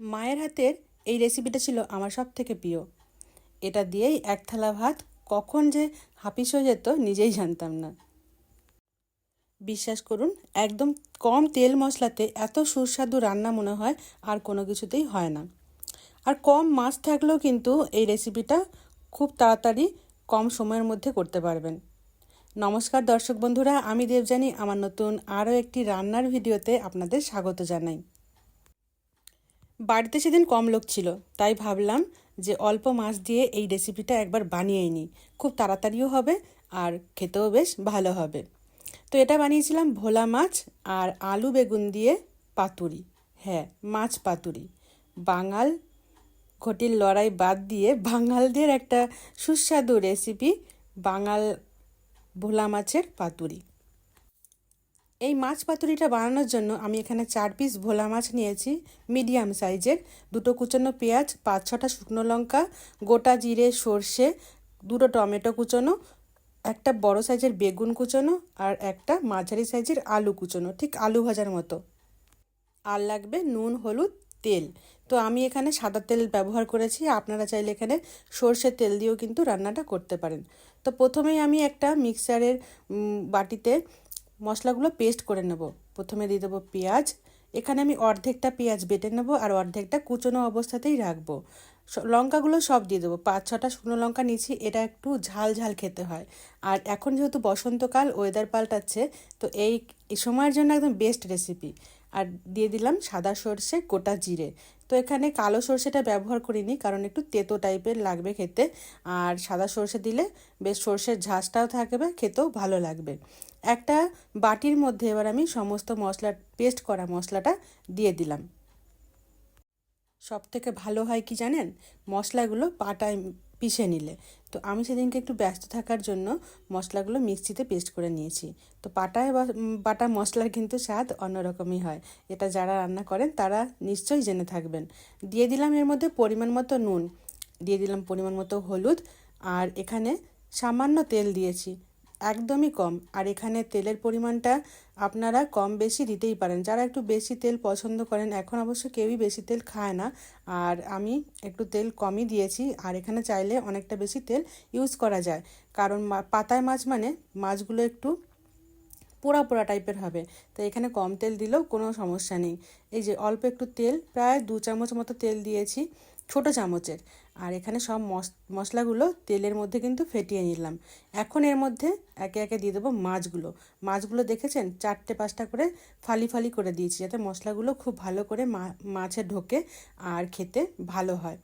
মায়ের হাতের এই রেসিপিটা ছিল আমার সব থেকে প্রিয়। এটা দিয়েই এক থালা ভাত কখন যে হাপিস হয়ে যেত নিজেই জানতাম না। বিশ্বাস করুন, একদম কম তেল মশলাতে এত সুস্বাদু রান্না মনে হয় আর কোনো কিছুতেই হয় না। আর কম মাছ থাকলেও কিন্তু এই রেসিপিটা খুব তাড়াতাড়ি কম সময়ের মধ্যে করতে পারবেন। নমস্কার দর্শক বন্ধুরা, আমি দেবজানি আমার নতুন আরও একটি রান্নার ভিডিওতে আপনাদের স্বাগত জানাই। বাড়িতে সেদিন কম লোক ছিল, তাই ভাবলাম যে অল্প মাছ দিয়ে এই রেসিপিটা একবার বানিয়ে নিই। খুব তাড়াতাড়িও হবে আর খেতেও বেশ ভালো হবে। তো এটা বানিয়েছিলাম ভোলা মাছ আর আলু বেগুন দিয়ে পাতুরি। হ্যাঁ মাছ পাতুরি। বাঙাল ঘটির লড়াই বাদ দিয়ে বাঙালদের একটা সুস্বাদু রেসিপি বাঙাল ভোলা মাছের পাতুরি। এই মাছ পাতুরিটা বানানোর জন্য আমি এখানে চার পিস ভোলা মাছ নিয়েছি মিডিয়াম সাইজের দুটো কুচানো পেঁয়াজ, পাঁচ ছটা শুকনো লঙ্কা, গোটা জিরে, সর্ষে, দুটো টমেটো কুচোনো, একটা বড় সাইজের বেগুন কুচোনো আর একটা মাঝারি সাইজের আলু কুচোনো, ঠিক আলু ভাজার মতো। আর লাগবে নুন, হলুদ, তেল। তো আমি এখানে সাদা তেল ব্যবহার করেছি, আপনারা চাইলে এখানে সর্ষের তেল দিয়েও কিন্তু রান্নাটা করতে পারেন। তো প্রথমেই আমি একটা মিক্সারের বাটিতে মশলাগুলো পেস্ট করে নেব। প্রথমে দিয়ে দেবো পেঁয়াজ। এখানে আমি অর্ধেকটা পেঁয়াজ বেটে নেব আর অর্ধেকটা কুচনো অবস্থাতেই রাখব। লঙ্কাগুলো সব দিয়ে দেবো। পাঁচ, ছটা শুকনো লঙ্কা নিচ্ছি এটা একটু ঝাল ঝাল খেতে হয়। আর এখন যেহেতু বসন্তকাল ওয়েদার পাল্টাচ্ছে, তো এই সময়ের জন্য একদম বেস্ট রেসিপি আর দিয়ে দিলাম সাদা সর্ষে, গোটা জিরে। তো এখানে কালো সর্ষেটা ব্যবহার করিনি, কারণ একটু তেতো টাইপের লাগবে খেতে। আর সাদা সর্ষে দিলে বেশ সর্ষের ঝাঁসটাও থাকবে, খেতেও ভালো লাগবে। একটা বাটির মধ্যে এবার আমি সমস্ত মশলা পেস্ট করা মশলাটা দিয়ে দিলাম। সব থেকে ভালো হয় কি জানেন? মশলাগুলো পাটায় পিষে নিলে। তো আমি সেদিনকে একটু ব্যস্ত থাকার জন্য মশলাগুলো মিক্সিতে পেস্ট করে নিয়েছি। তো পাটায় বাটা মশলার কিন্তু স্বাদ অন্যরকমই হয়। এটা যারা রান্না করেন তারা নিশ্চয়ই জেনে থাকবেন। দিয়ে দিলাম এর মধ্যে পরিমাণ মতো নুন। দিয়ে দিলাম পরিমাণ মতো হলুদ। আর এখানে সামান্য তেল দিয়েছি। একদমই কম। আর এখানে তেলের পরিমাণটা আপনারা কম বেশি দিতেই পারেন। যারা একটু বেশি তেল পছন্দ করেন, এখন অবশ্য কেউই বেশি তেল খায় না। আর আমি একটু তেল কমই দিয়েছি। আর এখানে চাইলে অনেকটা বেশি তেল ইউজ করা যায়। কারণ পাতায় মাছ মানে মাছগুলো একটু পোড়া পোড়া টাইপের হবে। তো এখানে কম তেল দিলেও কোনো সমস্যা নেই। এই যে অল্প একটু তেল, প্রায় দু চামচ মতো তেল দিয়েছি, ছোট চামচের। আর এখানে সব মশলাগুলো তেলের মধ্যে কিন্তু ফেটিয়ে নিলাম। এখন এর মধ্যে একে একে দিয়ে দেবো মাছগুলো। মাছগুলো দেখেছেন? চারটে পাঁচটা করে ফালি ফালি করে দিয়েছি যাতে মশলাগুলো খুব ভালো করে মাছে ঢোকে আর খেতে ভালো হয়।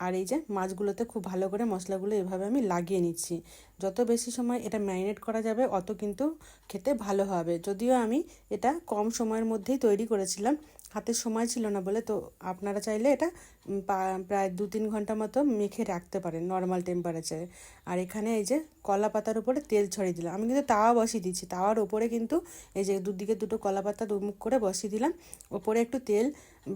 আর এই যে মাছগুলোতে খুব ভালো করে মশলাগুলো এভাবে আমি লাগিয়ে নিচ্ছি। যত বেশি সময় এটা ম্যারিনেট করা যাবে, অত কিন্তু খেতে ভালো হবে। যদিও আমি এটা কম সময়ের মধ্যেই তৈরি করেছিলাম হাতে সময় ছিল না বলে তো আপনারা চাইলে এটা প্রায় দু তিন ঘণ্টা মতো মেখে রাখতে পারেন নর্মাল টেম্পারেচারে আর এখানে এই যে কলা পাতার উপরে তেল ছড়িয়ে দিলাম। আমি কিন্তু তাওয়া বসিয়ে দিচ্ছি তাওয়ার ওপরে কিন্তু এই যে দুদিকে দুটো কলা পাতা দুমুখ করে বসিয়ে দিলাম। ওপরে একটু তেল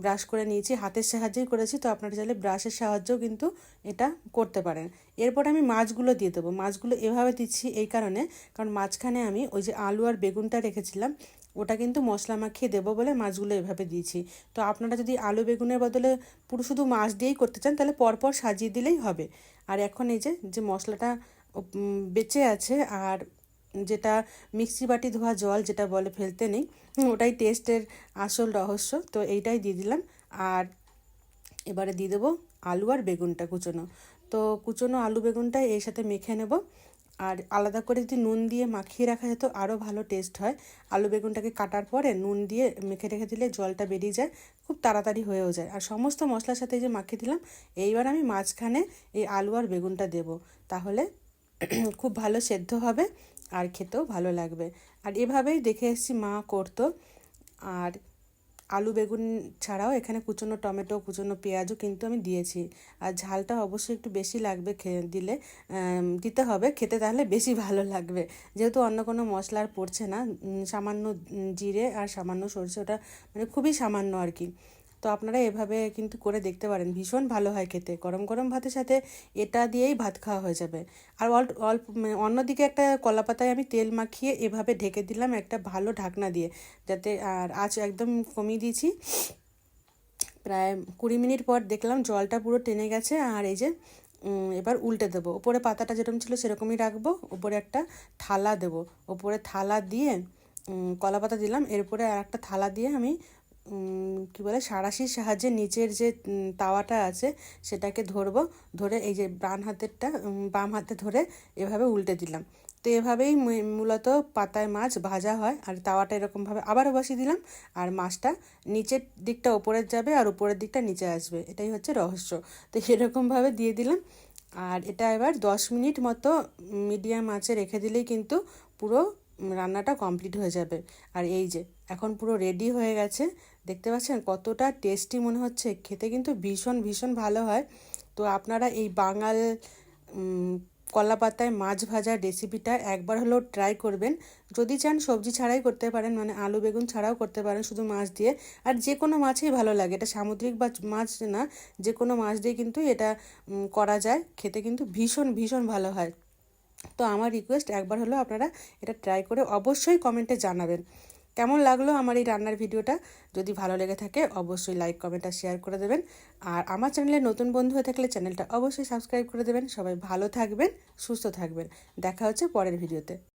ব্রাশ করে নিয়েছি। হাতের সাহায্যেই করেছি তো আপনারা চাইলে ব্রাশের সাহায্যেও কিন্তু এটা করতে পারেন। এরপর আমি মাছগুলো দিয়ে দেবো। মাছগুলো এভাবে দিচ্ছি এই কারণে, কারণ মাঝখানে আমি ওই যে আলু আর বেগুনটা রেখেছিলাম। ওটা কিন্তু মশলা মাখিয়ে দেবো বলে মাছগুলো এভাবে দিয়েছি। তো আপনারা যদি আলু বেগুনের বদলে পুরো শুধু মাছ দিয়েই করতে চান, তাহলে পরপর সাজিয়ে দিলেই হবে। আর এখন এই যে যে মশলাটা বেঁচে আছে আর যেটা মিক্সি বাটি ধোয়া জল যেটা বলে ফেলতে নেই ওটাই টেস্টের আসল রহস্য। তো এইটাই দিয়ে দিলাম। আর এবারে দিয়ে দেবো আলু আর বেগুনটা কুচোনো। তো কুচোনো আলু বেগুনটা এর সাথে মেখে নেব। আর আলাদা করে যদি নুন দিয়ে মাখিয়ে রাখা যেত আরও ভালো টেস্ট হয়। আলু বেগুনটাকে কাটার পরে নুন দিয়ে মেখে রেখে দিলে জলটা বেরিয়ে যায়, খুব তাড়াতাড়ি হয়েও যায়। আর সমস্ত মশলার সাথে যে মাখিয়ে দিলাম, এইবার আমি মাঝখানে এই আলু আর বেগুনটা দেব। তাহলে খুব ভালো সেদ্ধ হবে আর খেতেও ভালো লাগবে। আর এভাবেই দেখে এসেছি মা করতো। আর আলু বেগুন ছাড়াও এখানে কুচনো টমেটো, কুচনো পেঁয়াজও কিন্তু আমি দিয়েছি। আর ঝালটা অবশ্যই একটু বেশি লাগবে দিলে দিতে হবে। খেতে তাহলে বেশি ভালো লাগবে। যেহেতু অন্য কোনো মশলা আর পড়ছে না সামান্য জিরে আর সামান্য সরষে ওটা মানে খুবই সামান্য আর কি। তো আপনারা এভাবে কিন্তু করে দেখতে পারেন। ভীষণ ভালো হয় খেতে। গরম গরম ভাতের সাথে এটা দিয়েই ভাত খাওয়া হয়ে যাবে। আর অল্প অল্প মানে অন্যদিকে একটা কলা পাতায় আমি তেল মাখিয়ে এভাবে ঢেকে দিলাম একটা ভালো ঢাকনা দিয়ে। যাতে, আর আঁচ একদম কমিয়ে দিয়েছি। প্রায় কুড়ি মিনিট পর দেখলাম জলটা পুরো টেনে গেছে। আর এই যে এবার উল্টে দেবো। ওপরে পাতাটা যেরকম ছিল সেরকমই রাখব। ওপরে একটা থালা দেবো। ওপরে থালা দিয়ে কলা পাতা দিলাম। এরপরে আর একটা থালা দিয়ে আমি কি বলে সাঁড়াশির সাহায্যে নিচের যে তাওয়াটা আছে, সেটাকে ধরবো, ধরে এই যে বাম হাতেরটা বাম হাতে ধরে এভাবে উল্টে দিলাম। তো এভাবেই মূলত পাতায় মাছ ভাজা হয়, আর তাওয়াটা এরকমভাবে আবারও বসিয়ে দিলাম, আর মাছটা নিচের দিকটা ওপরের যাবে, আর উপরের দিকটা নিচে আসবে। এটাই হচ্ছে রহস্য। তো এরকমভাবে দিয়ে দিলাম, আর এটা এবার দশ মিনিট মতো মিডিয়াম আঁচে রেখে দিলেই কিন্তু পুরো রান্নাটা কমপ্লিট হয়ে যাবে। আর এই যে, এখন পুরো রেডি হয়ে গেছে। দেখতে পাচ্ছেন কতটা টেস্টি মনে হচ্ছে। খেতে কিন্তু ভীষণ ভীষণ ভালো হয়। তো আপনারা এই বাঙাল কলা পাতায় মাছ ভাজার রেসিপিটা একবার হলেও ট্রাই করবেন। যদি চান সবজি ছাড়াই করতে পারেন মানে আলু বেগুন ছাড়াও করতে পারেন শুধু মাছ দিয়ে। আর যে কোনো মাছেই ভালো লাগে। এটা সামুদ্রিক বা মাছ না, যে কোনো মাছ দিয়ে কিন্তু এটা করা যায়। খেতে কিন্তু ভীষণ ভীষণ ভালো হয়। তো আমার রিকোয়েস্ট একবার হলো আপনারা এটা ট্রাই করে অবশ্যই কমেন্টে জানাবেন। কেমন লাগল আমার এই রান্নার ভিডিওটা? যদি ভালো লেগে থাকে, অবশ্যই লাইক কমেন্ট আর শেয়ার করে দেবেন। আর আমার চ্যানেলে নতুন বন্ধু হয়ে থাকলে চ্যানেলটা অবশ্যই সাবস্ক্রাইব করে দেবেন। সবাই ভালো থাকবেন, সুস্থ থাকবেন। দেখা হচ্ছে পরের ভিডিওতে।